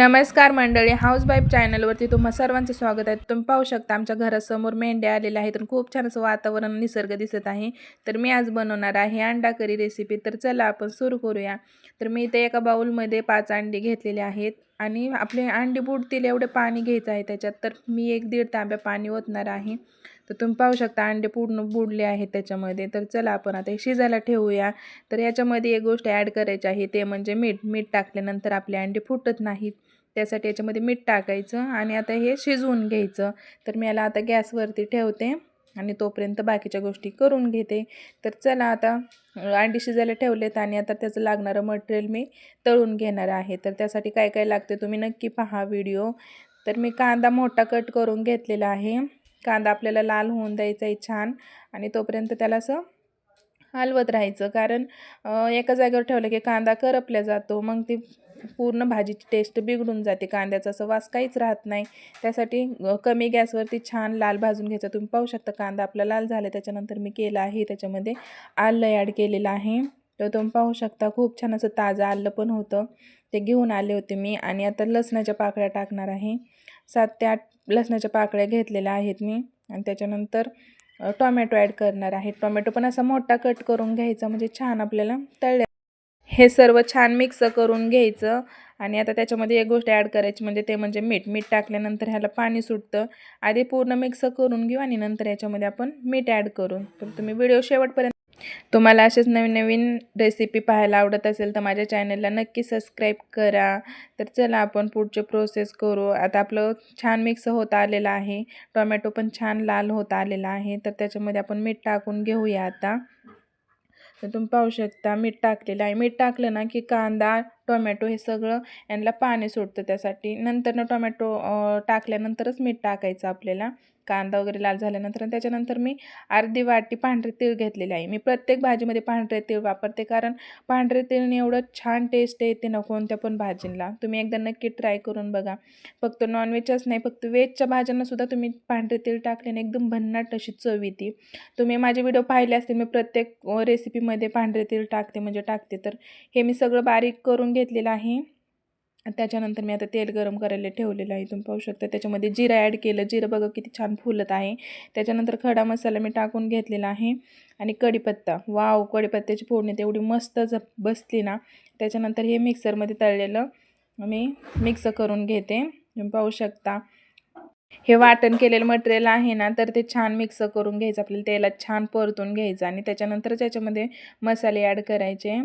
नमस्कार मंडळी house wife चॅनलवरती तुम्हा सर्वांचं स्वागत आहे. तुम्ही पाहू शकता आमच्या घरासमोर मेंढ्या आलेल्या आहेत आणि खूप छान असं वातावरण निसर्ग दिसत आहे. तर मी आज बनवणार आहे अंडा करी रेसिपी तर चला आपण सुरू करूया. तर मी इथे एका बाउलमध्ये पाच अंडी घेतलेले आहेत आणि आपले अंडी बुडतील एवढे पाणी घ्यायचं आहे त्याच्यात. तर मी एक दीड तांब्या पाणी ओतणार आहे. तर तुम्ही पाहू शकता अंडे पूर्ण बुडले आहेत त्याच्यामध्ये. तर चला आपण आता हे शिजायला ठेवूया. तर याच्यामध्ये एक गोष्ट ॲड करायची आहे ते म्हणजे मीठ. मीठ टाकल्यानंतर आपले अंडे फुटत नाहीत. त्यासाठी याच्यामध्ये मीठ टाकायचं आणि आता हे शिजवून घ्यायचं. तर मी याला आता गॅसवरती ठेवते आणि तोपर्यंत बाकीच्या गोष्टी करून घेते. तर चला आता अंडी शिजायला ठेवलेत आणि आता त्याचं लागणारं मटेरियल मी तळून घेणार आहे. तर त्यासाठी काय काय लागते तुम्ही नक्की पहा व्हिडिओ तर मी कांदा मोठा कट करून घेतलेला आहे. कांदा आपल्याला लाल होऊन द्यायचा आहे छान. आणि तोपर्यंत त्याला असं हलवत राहायचं. कारण एका जागेवर ठेवलं की कांदा करपल्या जातो. मग ती पूर्ण भाजीची टेस्ट बिघडून जाते. कांद्याचा असं वास काहीच राहत नाही. त्यासाठी कमी गॅसवरती छान लाल भाजून घ्यायचा. तुम्ही पाहू शकता कांदा आपला लाल झाला. त्याच्यानंतर मी केला आहे. त्याच्यामध्ये आलं ॲड केलेलं आहे. तर तुम्ही पाहू शकता खूप छान असं ताजं आलं पण होतं. ते घेऊन आले होते मी. आणि आता लसणाच्या पाकळ्या टाकणार आहे. सात ते आठ लसणाच्या पाकळ्या घेतलेल्या आहेत मी. आणि त्याच्यानंतर टॉमॅटो ॲड करणार आहे. टॉमॅटो पण असा मोठा कट करून घ्यायचा म्हणजे छान आपल्याला तळल्या हे सर्व छान मिक्स करून घ्यायचं. आणि आता त्याच्यामध्ये एक गोष्ट ॲड करायची म्हणजे ते म्हणजे मीठ. मीठ टाकल्यानंतर ह्याला पाणी सुटतं. आधी पूर्ण मिक्स करून घेऊ आणि नंतर याच्यामध्ये आपण मीठ ॲड करू. तर तुम्ही व्हिडिओ शेवटपर्यंत तुम्हाला असेच नवीन नवीन रेसिपी पाहायला आवडत असेल तर माझ्या चॅनलला नक्की सबस्क्राईब करा. तर चला आपण पुढचे प्रोसेस करू. आता आपलं छान मिक्स होत आलेलं आहे. टोमॅटो पण छान लाल होत आलेला आहे. तर त्याच्यामध्ये आपण मीठ टाकून घेऊया आता. तर तुम्ही पाहू शकता मीठ टाकलेलं आहे. मीठ टाकलं ना की कांदा टोमॅटो हे सगळं यांना पाणी सुटतं त्यासाठी. नंतरनं टोमॅटो टाकल्यानंतरच मीठ टाकायचं आपल्याला. कांदा वगैरे लाल झाल्यानंतर आणि त्याच्यानंतर मी अर्धी वाटी पांढरे तीळ घेतलेले आहे. मी प्रत्येक भाजीमध्ये पांढरे तीळ वापरते कारण पांढरे तीळने एवढं छान टेस्ट येते ना कोणत्या पण भाजीला. तुम्ही एकदा नक्की ट्राय करून बघा. फक्त नॉनव्हेजच नाही फक्त व्हेजच्या भाज्यांनासुद्धा तुम्ही पांढरे तीळ टाकल्याने एकदम भन्नाट अशी चव येते. तुम्ही माझे व्हिडिओ पाहिले असतील मी प्रत्येक रेसिपीमध्ये पांढरे तीळ टाकते म्हणजे टाकते. तर हे मी सगळं बारीक करून घेतलेलं आहे. त्याच्यानंतर मी आता तेल गरम करायला ठेवलेलं आहे. तुम्ही पाहू शकता त्याच्यामध्ये जिरं ॲड केलं. जिरं बघा किती छान फुलत आहे. त्याच्यानंतर खडा मसाला मी टाकून घेतलेला आहे. आणि कढीपत्ता. वाव कढीपत्त्याची फोडणी तेवढी मस्त ज बसली ना. त्याच्यानंतर हे मिक्सरमध्ये तळलेलं मी मिक्स करून घेते. तुम्ही पाहू शकता. हे वाटण केलेलं मटेरियल आहे ना तर ते छान मिक्स करून घ्यायचं. आपल्याला तेलात छान परतून घ्यायचं. आणि त्याच्यानंतर त्याच्यामध्ये मसाले ॲड करायचे.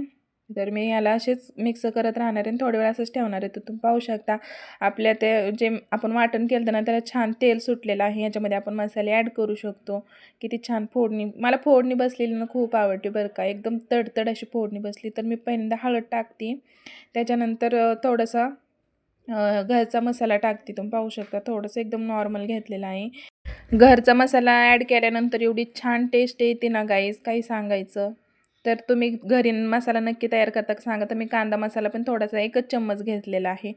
तर मी याला असेच मिक्स करत राहणार आहे आणि थोड्या वेळ असंच ठेवणार आहे तर तुम्ही पाहू शकता. आपल्या ते जे आपण वाटण केलं ना त्याला छान तेल सुटलेलं आहे. याच्यामध्ये आपण मसाले ॲड करू शकतो. किती छान फोडणी मला फोडणी बसलेली ना खूप आवडते बरं का. एकदम तडतड अशी फोडणी बसली तर मी पहिल्यांदा हळद टाकते. त्याच्यानंतर थोडासा घरचा मसाला टाकते. तुम्ही पाहू शकता थोडंसं एकदम नॉर्मल घेतलेला आहे. घरचा मसाला ॲड केल्यानंतर एवढी छान टेस्ट येते ना गाईस काही सांगायचं? तर तुम्ही घरी मसाला नक्की तयार करता सांगा. तर मी कांदा मसाला पण थोडासा एकच चम्मच घेतलेला आहे.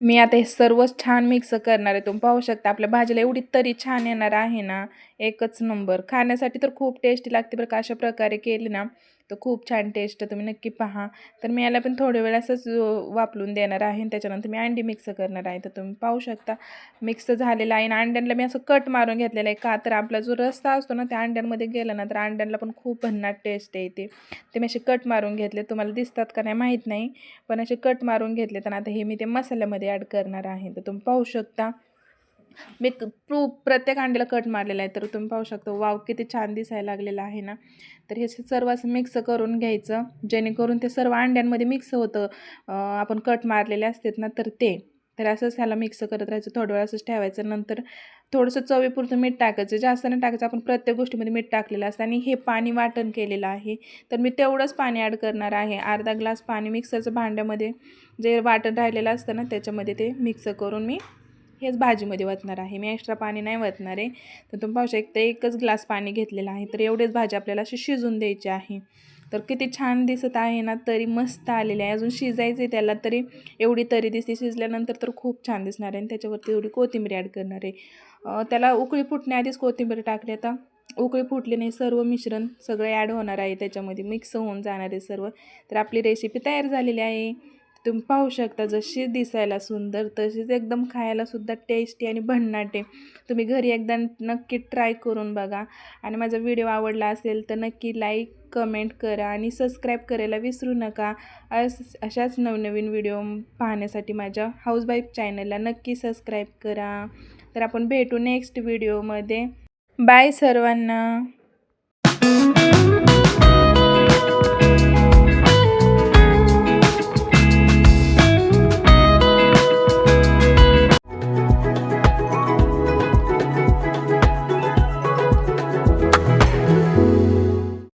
मी आता हे सर्वच छान मिक्स करणार आहे. तुम्ही पाहू शकता आपल्या भाजीला एवढी तरी छान येणार आहे ना. एकच नंबर. खाण्यासाठी तर खूप टेस्टी लागते बरं का. अशा प्रकारे केली ना. तर खूप छान टेस्ट तुम्ही नक्की पहा. तर मी याला पण थोड्या वेळ असंच वापरून देणार आहे त्याच्यानंतर मी अंडी मिक्स करणार आहे. तर तुम्ही पाहू शकता मिक्स झालेलं आहे. आणि अंड्यांना मी असं कट मारून घेतलेलं आहे का? तर आपला जो रस्ता असतो ना त्या अंड्यांमध्ये गेला ना तर अंड्यांना पण खूप भन्नाट टेस्ट येते ते. मी असे कट मारून घेतले. तुम्हाला दिसतात का नाही माहीत नाही. पण असे कट मारून घेतले तर आता हे मी ते मसाल्यामध्ये ॲड करणार आहे. तर तुम्ही पाहू शकता. मी प्रू प्रत्येक अंड्याला कट मारलेला आहे तर तुम्ही पाहू शकता वाव किती छान दिसायला लागलेला आहे ना. तर हे सर्व असं मिक्स करून घ्यायचं जेणेकरून ते सर्व अंड्यांमध्ये मिक्स होतं. आपण कट मारलेले असतात ना तर ते. तर असंच ह्याला मिक्स करत राहायचं थोडं वेळ असंच ठेवायचं नंतर थोडंसं चवीपुरतं मीठ टाकायचं. जास्त नाही टाकायचं आपण प्रत्येक गोष्टीमध्ये मीठ टाकलेलं असतं आणि हे पाणी वाटण केलेलं आहे. तर मी तेवढंच पाणी ॲड करणार आहे. अर्धा ग्लास पाणी मिक्सरचं भांड्यामध्ये जे वाटण राहिलेलं असतं ना त्याच्यामध्ये ते मिक्स करून मी हेच भाजीमध्ये वतणार आहे. मी एक्स्ट्रा पाणी नाही वतणार आहे. तर तुम्ही पाहू शकता एकच ग्लास पाणी घेतलेलं आहे. तर एवढेच भाजी आपल्याला अशी शिजून द्यायची आहे. तर किती छान दिसत आहे ना तरी मस्त आलेली आहे. अजून शिजायचं आहे त्याला तरी. एवढी तरी दिसते. शिजल्यानंतर तर खूप छान दिसणार आहे. आणि त्याच्यावरती एवढी कोथिंबीर ॲड करणार आहे. त्याला उकळी फुटण्याआधीच कोथिंबीर टाकली आता. उकळी फुटली नाही सर्व मिश्रण सगळं ॲड होणार आहे. त्याच्यामध्ये मिक्स होऊन जाणार आहे सर्व. तर आपली रेसिपी तयार झालेली आहे. तुम्ही पाहू शकता जशी दिसायला सुंदर तशीच एकदम खायलासुद्धा टेस्टी आणि भन्नाटे तुम्ही घरी एकदा नक्की ट्राय करून बघा. आणि माझा व्हिडिओ आवडला असेल तर नक्की लाईक कमेंट करा आणि सबस्क्राईब करायला विसरू नका. अस अशाच नवनवीन व्हिडिओ पाहण्यासाठी माझ्या हाऊसवाईफ चॅनलला नक्की सबस्क्राईब करा. तर आपण भेटू नेक्स्ट व्हिडिओमध्ये बाय सर्वांना.